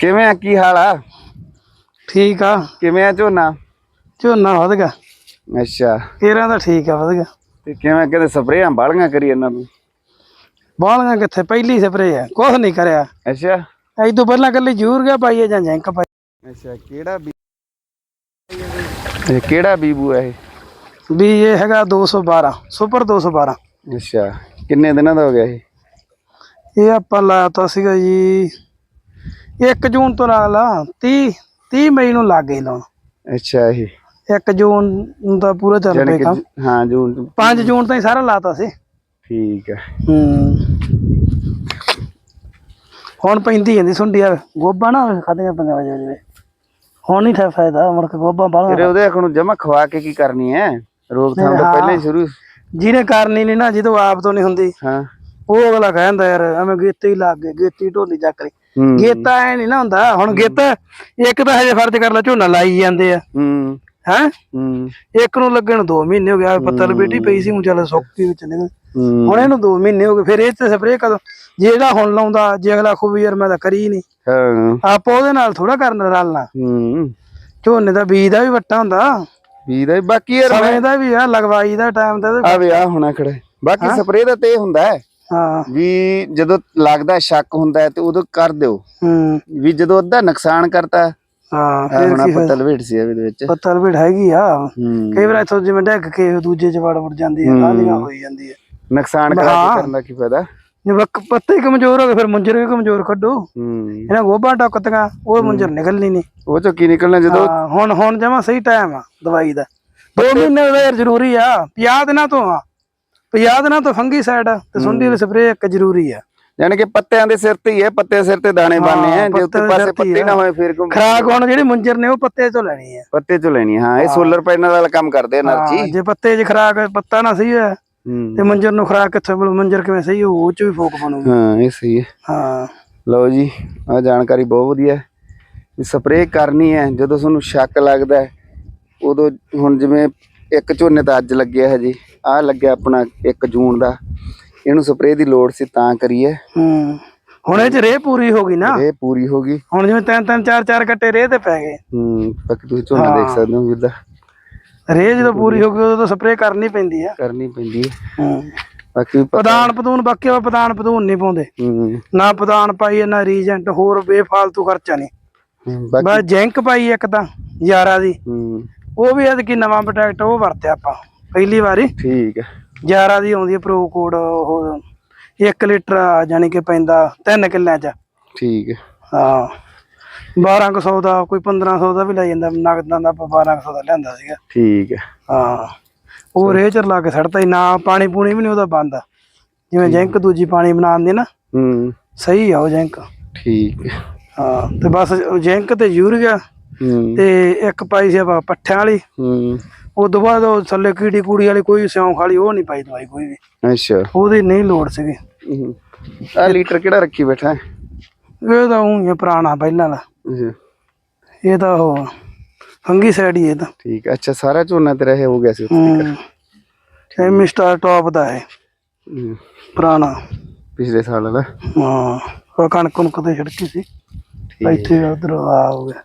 ਕਿਵੇਂ ਆ? ਕੀ ਹਾਲ ਆ? ਠੀਕ ਆ। ਕਿਵੇਂ ਆ ਝੋਨਾ? ਝੋਨਾ ਵਧ ਗਿਆ। ਅੱਛਾ। ਕੇਰਾਂ ਦਾ ਠੀਕ ਆ ਵਧ ਗਿਆ। ਤੇ ਕਿਵੇਂ ਕਹਿੰਦੇ ਸਪਰੇਆਂ ਬਾਲੀਆਂ ਕਰੀ ਇਹਨਾਂ ਨੂੰ? ਬਾਲੀਆਂ ਕਿੱਥੇ? ਪਹਿਲੀ ਸਪਰੇ ਆ ਕੁਛ ਨਹੀਂ ਕਰਿਆ। ਅੱਛਾ। ਐ ਤੋਂ ਪਹਿਲਾਂ ਕੱਲੀ ਜੂਰ ਗਿਆ ਪਾਈਏ ਜਾਂ ਜੈਂਕ ਪਾਈ। ਅੱਛਾ ਕਿਹੜਾ ਬੀ ਇਹ ਕਿਹੜਾ ਬੀਬੂ ਹੈ ਇਹ? ਵੀ ਇਹ ਹੈਗਾ 212 ਸੁਪਰ 212 ਅੱਛਾ ਕਿੰਨੇ ਦਿਨਾਂ ਦਾ ਹੋ ਗਿਆ ਇਹ? ਇਹ ਆਪਾਂ ਲਾਤਾ ਸੀਗਾ ਜੀ 1 ਜੂਨ ਤੋਂ ਲਾ ਲਾ 30 30 ਮਈ ਨੂੰ ਲੱਗ ਗਈ ਲਾਉਣ। ਅੱਛਾ ਇਹ 1 ਜੂਨ ਨੂੰ ਤਾਂ ਪੂਰਾ ਚੱਲ ਜਾਣੀ ਪਿਆ ਕੰਮ। ਜ- ਹਾਂ ਜੂਨ ਚ- 5 ਜੂਨ ਤਾਈਂ ਸਾਰਾ ਲਾਤਾ ਸੀ। ਠੀਕ ਹੈ। ਹੂੰ। ਹੁਣ ਪੈਂਦੀ ਜਾਂਦੀ ਸੁੰਡੀ ਆ ਗੋਬਾ ਨਾ ਖਾਦੀਆਂ ਵਜੇ ਵਜੇ ਹੁਣ ਨਹੀਂ ਠਾ ਫਾਇਦਾ ਮੁੜ ਕੇ ਗੋਬਾ ਤੇਰੇ ਬਾਲਾ ਉਹਦੇ ਅੱਖ ਨੂੰ ਜਮਾ ਖਵਾ ਕੇ ਕੀ ਕਰਨੀ ਹੈ? ਰੋਕਥਾਮ ਤਾਂ ਹਾਂ। ਪਹਿਲਾਂ ਹੀ ਸ਼ੁਰੂ। ਜਿਹਨੇ ਕਰਨੀ ਨਹੀਂ ਨਾ ਜਦੋਂ ਆਪ ਤੋਂ ਨਹੀਂ ਹੁੰਦੀ। ਹਾਂ। ਉਹ ਅਗਲਾ ਕਹਿੰਦਾ ਯਾਰ ਐਵੇਂ ਗੇਤੇ ਹੀ ਲੱਗ ਗਏ ਗੇਤੀ ਢੋਲੀ ਚੱਕ ਲਈ। ਹੂੰ ਗੇਤਾ ਐ ਨਹੀਂ ਨਾ ਹੁੰਦਾ। ਹੁਣ ਗੇਤਾ ਇੱਕ ਤਾਂ ਹਜੇ ਫਰਜ਼ ਕਰ ਲਾ ਝੋਨਾ ਲਾਈ ਜਾਂਦੇ ਆ। ਹੂੰ। ਹੈ? ਇੱਕ ਨੂੰ ਲੱਗਣ 2 ਮਹੀਨੇ ਹੋ ਗਿਆ ਪੱਤਲ ਬੇਟੀ ਪਈ ਸੀ ਹੁਣ ਚੱਲ ਸੁੱਕੀ ਵਿੱਚ ਨਿਕਲ। ਹੁਣ ਇਹਨੂੰ 2 ਮਹੀਨੇ ਹੋ ਗਏ ਫਿਰ ਇਹ ਤੇ ਸਪਰੇਅ ਕਦੋਂ? ਜੇ ਇਹਦਾ ਹੁਣ ਲਾਉਂਦਾ ਜੇ ਅਗਲਾ ਖੂਬੀ ਯਾਰ ਮੈਂ ਤਾਂ ਕਰੀ ਨਹੀਂ ਹਾਂ। ਆਪਾਂ ਉਹਦੇ ਨਾਲ ਥੋੜਾ ਕਰਨ ਰਲਣਾ। ਹੂੰ। ਝੋਨੇ ਦਾ ਬੀਜ ਦਾ ਵੀ ਵੱਟਾ ਹੁੰਦਾ। ਵੀ ਦਾ ਬਾਕੀ ਯਾਰ ਸਮੇਂ ਦਾ ਵੀ ਆ ਲਗਵਾਈ ਦਾ ਟਾਈਮ ਦਾ ਤੇ- ਆ ਵੀ ਆ ਹੋਣਾ ਖੜੇ। ਬਾਕੀ ਸਪਰੇਅ ਦਾ ਤੇ ਹੁੰਦਾ ਹੈ। ਹਾਂ। ਵੀ ਜਦੋਂ ਲੱਗਦਾ ਸ਼ੱਕ ਹੁੰਦਾ ਹੈ ਤੇ ਉਦੋਂ ਕਰ ਦਿਓ। ਹੂੰ। ਵੀ ਜਦੋਂ ਅੱਧਾ ਨੁਕਸਾਨ ਕਰਤਾ ਹਾਂ ਫਿਰ ਹੁਣ ਤਲਵੇਟ ਸੀ ਇਹਦੇ ਵਿੱਚ। ਪੱਤਲ ਵੀ ਹੈਗੀ ਆ। ਕਈ ਵਾਰ ਇੱਥੋਂ ਜਿਵੇਂ ਡੱਕ ਕੇ ਦੂਜੇ ਚ ਵੜ ਜਾਂਦੀ ਹੈ। ਲਾਲੀਆਂ ਹੋਈ ਜਾਂਦੀ ਹੈ ਨੁਕਸਾਨ ਕਰਾ। ਕੇ ਕਰਨ ਦਾ ਕੀ ਫਾਇਦਾ? ਜੇ ਵਕ- ਪੱਤੇ ਹੀ ਕਮਜ਼ੋਰ ਹੋ ਗਏ ਫਿਰ ਮੁੰਜਰ ਵੀ ਕਮਜ਼ੋਰ ਕੱਢੋ। ਹੂੰ। ਇਹਨਾਂ ਗੋਭਾ ਟੱਕਤੀਆਂ ਉਹ ਮੁੰਜਰ ਨਿਕਲਣੀ ਨਹੀਂ। ਉਹ ਚੋਂ ਕੀ ਨਿਕਲਣਾ ਜਦੋਂ? ਹੁਣ ਹੁਣ ਜਮਾ ਸਹੀ ਟਾਈਮ ਆ ਦਵਾਈ ਦਾ। 2 ਮਹੀਨੇ ਦਾ ਯਾਰ ਜ਼ਰੂਰੀ ਆ 50 ਦਿਨਾਂ ਤੋਂ ਆ 50 ਦਿਨਾਂ ਤੋਂ ਫੰਗੀਸਾਈਡ ਤੇ ਸੁੰਡੀ ਦੀ ਸਪਰੇਅ ਇੱਕ ਜ਼ਰੂਰੀ ਆ। ਯਾਨੀ ਕਿ ਪੱਤਿਆਂ ਦੇ ਸਿਰ ਤੇ ਹੀ ਹੈ ਪੱਤੇ ਸਿਰ ਤੇ ਦਾਣੇ ਬਣਨੇ ਆ ਜੇ ਉੱਤੇ ਪਾਸੇ ਪੱਤੇ ਨਾ ਹੋਏ ਫਿਰ ਖਰਾਕ ਹੁਣ ਜਿਹੜੇ ਮੁੰਜਰ ਨੇ ਉਹ ਪੱਤੇ ਚੋਂ ਲੈਣੀ ਹੈ ਪੱਤੇ ਚੋਂ ਲੈਣੀ ਹਾਂ ਇਹ ਸੋਲਰ ਪੈਨਲ ਵਾਲਾ ਕੰਮ ਕਰਦੇ એનર્ਜੀ ਜੇ ਪੱਤੇ 'ਚ ਖਰਾਕ ਪੱਤਾ ਨਾ ਸਹੀ ਹੋਇਆ ਤੇ ਮੁੰਜਰ ਨੂੰ ਖਰਾਕ ਕਿੱਥੇ ਮਿਲੂ ਮੁੰਜਰ ਕਿਵੇਂ ਸਹੀ ਹੋ ਉਹ 'ਚ ਵੀ ਫੋਕ ਬਣੂਗੀ ਹਾਂ ਇਹ ਸਹੀ ਹੈ। ਹਾਂ। ਲਓ ਜੀ ਆ ਜਾਣਕਾਰੀ ਬਹੁਤ ਵਧੀਆ ਹੈ। ਸਪਰੇਅ ਕਰਨੀ ਹੈ ਜਦੋਂ ਤੁਹਾਨੂੰ ਸ਼ੱਕ ਲੱਗਦਾ ਉਦੋਂ ਹੁਣ ਜਿਵੇਂ ਇੱਕ ਝੋਨੇ ਤਾਂ ਅੱਜ ਲੱਗਿਆ ਹੈ ਜੀ ਆ ਲੱਗਿਆ ਆਪਣਾ 1 ਜੂਨ ਦਾ। ਇਹਨੂੰ ਸਪਰੇਅ ਦੀ ਲੋੜ ਸੀ ਤਾਂ ਕਰੀਏ। ਹੂੰ। ਹੁਣ ਇਹ ਚ ਰੇਹ ਪੂਰੀ ਹੋ ਗਈ ਨਾ? ਇਹ ਪੂਰੀ ਹੋ ਗਈ। ਹੁਣ ਜਿਵੇਂ ਤਿੰਨ ਤਿੰਨ ਚਾਰ ਚਾਰ ਕੱਟੇ ਰੇਹ ਤੇ ਪੈ ਗਏ। ਹੂੰ ਬਾਕੀ ਤੁਸੀਂ ਝੋਨਾ ਦੇਖ ਸਕਦੇ ਹੋ ਵੀਰ ਦਾ। ਰੇਹ ਜਦੋਂ ਪੂਰੀ ਹੋ ਗਈ ਉਦੋਂ ਤਾਂ ਸਪਰੇਅ ਕਰਨੀ ਪੈਂਦੀ ਆ। ਕਰਨੀ ਪੈਂਦੀ ਹੈ ਹੂੰ। ਬਾਕੀ ਪਦਾਨ ਪਤੂਨ ਬਾਕੀ ਉਹ ਪਦਾਨ ਪਤੂਨ ਨਹੀਂ ਪਾਉਂਦੇ। ਹੂੰ। ਨਾ ਪਦਾਨ ਪਾਈਏ ਨਾ ਰੀਜੈਂਟ ਹੋਰ ਬੇਫਾਲਤੂ ਖਰਚਾ ਨਹੀਂ। ਹੂੰ, ਬਾਕੀ ਬਸ ਜੈਂਕ ਪਾਈ ਇੱਕ ਤਾਂ ਯਾਰਾ ਦੀ। ਹੂੰ। ਉਹ ਵੀ ਐਤਕੀ ਨਵਾਂ ਪ੍ਰੋਡਕਟ ਉਹ ਵਰਤਿਆ ਆਪਾਂ। ਪਹਿਲੀ ਵਾਰੀ? ਠੀਕ ਹੈ ਯਾਰਾ ਦੀ ਆਉਂਦੀ ਹੈ ਪ੍ਰੋ ਕੋਡ ਉਹ 1 ਲੀਟਰ ਜਾਨੀ ਕਿ ਪੈਂਦਾ 3 ਕਿੱਲਿਆਂ ਚ। ਠੀਕ ਹੈ। ਹਾਂ 1200 ਦਾ ਕੋਈ 1500 ਦਾ ਵੀ ਲੈ ਜਾਂਦਾ ਨਗਦਾਂ ਦਾ ਆਪਾਂ 1200 ਦਾ ਲਿਆਂਦਾ ਸੀਗਾ। ਠੀਕ ਹੈ ਹਾਂ। ਉਹ ਰੇਚਰ ਲਾ ਕੇ ਛੱਡਤਾ ਹੀ ਨਾ ਪਾਣੀ ਪੂਣੀ ਵੀ ਨਹੀਂ ਉਹਦਾ ਬੰਦ ਜਿਵੇਂ ਜੈਂਕ ਦੂਜੀ ਪਾਣੀ ਬਣਾਉਂਦੇ ਨਾ ਹੂੰ। ਸਹੀ ਆ ਉਹ ਜੈਂਕ। ਠੀਕ ਹੈ ਤੇ ਬਸ ਜੈਂਕ ਤੇ ਯੂਰੀਆ ਤੇ ਇੱਕ ਪਾਈ ਸੀ ਆਪਾਂ ਪੱਠਿਆਂ ਵਾਲੀ। ਹੂੰ। ਤੋਂ ਬਾਅਦ ਉਹ ਥੱਲੇ ਕੀੜੀ ਕੂੜੀ ਵਾਲੀ ਕੋਈ ਸਿਉਂਖ ਵਾਲੀ ਉਹ ਨਹੀਂ ਪਾਈ ਦਵਾਈ ਕੋਈ ਵੀ। ਅੱਛਾ। ਉਹਦੀ ਨਹੀਂ ਲੋੜ ਸੀਗੀ। ਆ ਲੀਟਰ ਕਿਹੜਾ ਰੱਖੀ ਬੈਠਾ ਹੈ? ਇਹ ਤਾਂ ਉਹ ਪੁਰਾਣਾ ਪਹਿਲਾਂ ਦਾ। ਇਹ ਤਾਂ ਉਹ ਫੰਗੀ ਸਾਈਡ ਹੀ ਇਹ ਤਾਂ। ਠੀਕ ਹੈ ਅੱਛਾ ਸਾਰਾ ਝੋਨਾ ਤੇਰਾ ਇਹ ਹੋ ਗਿਆ ਸੀ ਹੂੰ। ਇਹ ਮਿਸਟਰ ਟੌਪ ਦਾ ਹੈ ਹੂੰ, ਪੁਰਾਣਾ। ਪਿਛਲੇ ਸਾਲ ਵਾਲਾ। ਹਾਂ। ਉਹ ਕਣਕ ਨੂੰ ਕਦੇ ਛਿੜਕੀ ਸੀ। ਇੱਥੇ ਉਧਰ ਆ ਹੋ ਗਿਆ।